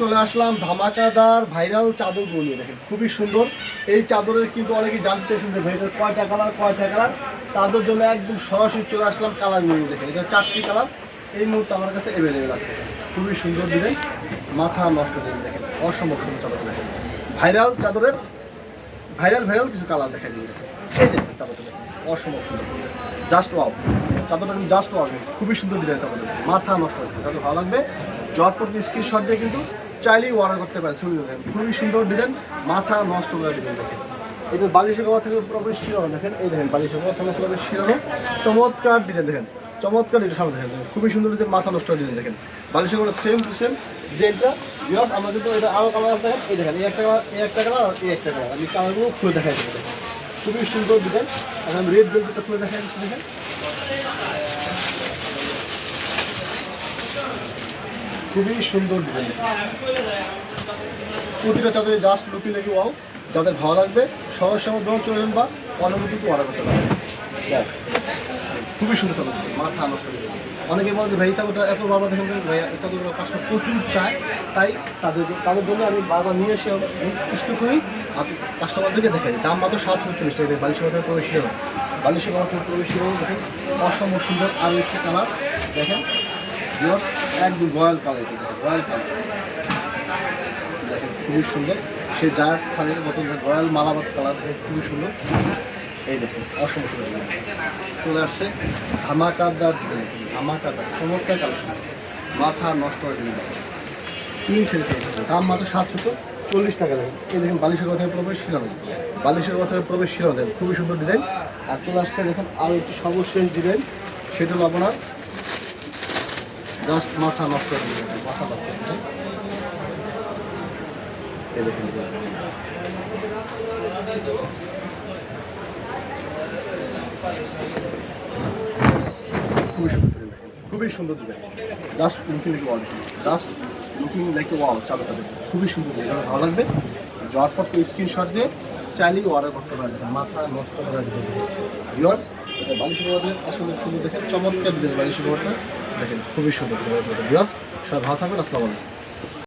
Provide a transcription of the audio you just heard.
চলে আসলাম ধামাকাদার ভাইরাল চাদরগুলো নিয়ে। দেখেন, খুবই সুন্দর। এই চাদরের কিন্তু অনেকে জানতে চাইছেন যে ভাইটার কয়টা কালার কয়টা কালার? তাদের জন্য একদম সরাসরি চলে আসলাম কালার নিয়ে। দেখেন, এটা চারটি কালার। এই মুহূর্তে আমার কাছে অ্যাভেলেবেল আছে। খুবই সুন্দর দিলেন মাথা নষ্ট দিন দেখেন, অসম্ভব সুন্দর চাদর দেখেন। ভাইরাল চাদরের, ভাইরাল ভাইরাল কিছু কালার দেখা দিয়ে এই দেখেন চাদরটা দেখেন, অসম্ভব সুন্দর। জাস্ট ওয়াও চাদরটা কিন্তু জাস্ট ওয়াও খুবই সুন্দর ডিজাইন চাদরটা। মাথা নষ্ট হচ্ছে চাদর ভালো লাগবে। জটপট স্ক্রিনশট দিয়ে কিন্তু চাইলেই অর্ডার করতে পারে ছবি দেখেন। খুবই সুন্দর ডিজাইন মাথা নষ্ট করে ডিজাইন দেখেন। এটা বালিশের কভার থেকে পুরোপুরি শিরানো দেখেন। এই দেখেন, বালিশের কভার থেকে পুরোপুরি শিরানো চমৎকার ডিজাইন দেখেন, চমৎকার ডিজাইন সামনে দেখেন। খুবই সুন্দর ডিজাইন মাথা নষ্ট ডিজাইন দেখেন। বালিশের কভার সেম সেম ডিজাইনটা বিয়ার্স আমরা কিন্তু এটা আরও কালার দেখেন এই দেখেন, এই একটা কালার এই একটা কালার আর এই একটা কালার আমি কালারগুলো খুলে দেখাই। দেবো খুবই সুন্দর ডিজাইন আর আমি রেড বেলটা খুলে দেখাই, দেখেন। খুবই সুন্দর ডিজাইন প্রতিটা চাদরে জাস্ট লুকিং দেখি ওয়াও যাদের ভালো লাগবে সরাসরি আমার দোকান চলে যাবেন বা কিন্তু অর্ডার করতে পারবেন দেখ, খুবই সুন্দর চাদর মাথা নষ্ট করে। অনেকে বলে যে ভাই চাদরটা এত বারবার দেখেন ভাই এই চাদরগুলো কাস্টমার প্রচুর চায়। তাই তাদের তাদের জন্য আমি বারবার নিয়ে এসে ইষ্ট করি আর কাস্টমারদেরকে দেখাই। দাম মাত্র সাতশো চল্লিশ টাকা। বালিশের কথা প্রবেশ বালিশের কথা প্রবেশ দেখেন অসম্ভব সুন্দর আরও একটি কালার দেখেন Your একদম রয়্যাল দেখেন রয়্যাল কালার দেখেন, খুবই সুন্দর। সে যা খানের মতন রয়্যাল মালাবাদ কালার খুবই সুন্দর। এই দেখেন design। চলে আসছে ধামাকাদার ধামাকাদার, চমৎকার কালেকশন মাথা নষ্ট করে দিন তিন ছেলে দাম মাত্র সাতশো চল্লিশ টাকা দেখেন। এই দেখেন, বালিশের কথায় প্রবেশ শিরানো বালিশের কথায় প্রবেশ দেখেন, খুবই সুন্দর ডিজাইন আর চলে আসছে, দেখেন আরও একটি সর্বশেষ ডিজাইন সেটা হলো আপনার জাস্ট মাথা নষ্ট করে মাথা নষ্ট করে খুবই সুন্দর দেখেন। খুবই সুন্দর ডিজাইন জাস্ট লুকিং লাইক দেখেন। জাস্ট লুকিং লাইক ওয়াল চাদরটা দেখেন। খুবই সুন্দর ডিজাইন ভালো লাগবে। যাওয়ার পর তো স্ক্রিনশট দিয়ে চাইলেই অর্ডার করতে পারেন দেখেন মাথা নষ্ট করা ডিজাইন ভিওর্স এটা ওয়ার্ডে আসলে খুবই দেখেন। চমৎকার ডিজাইন ওয়ার্ডটা দেখেন খুবই সুন্দর সবাই ভালো থাকবেন আসসালামু আলাইকুম।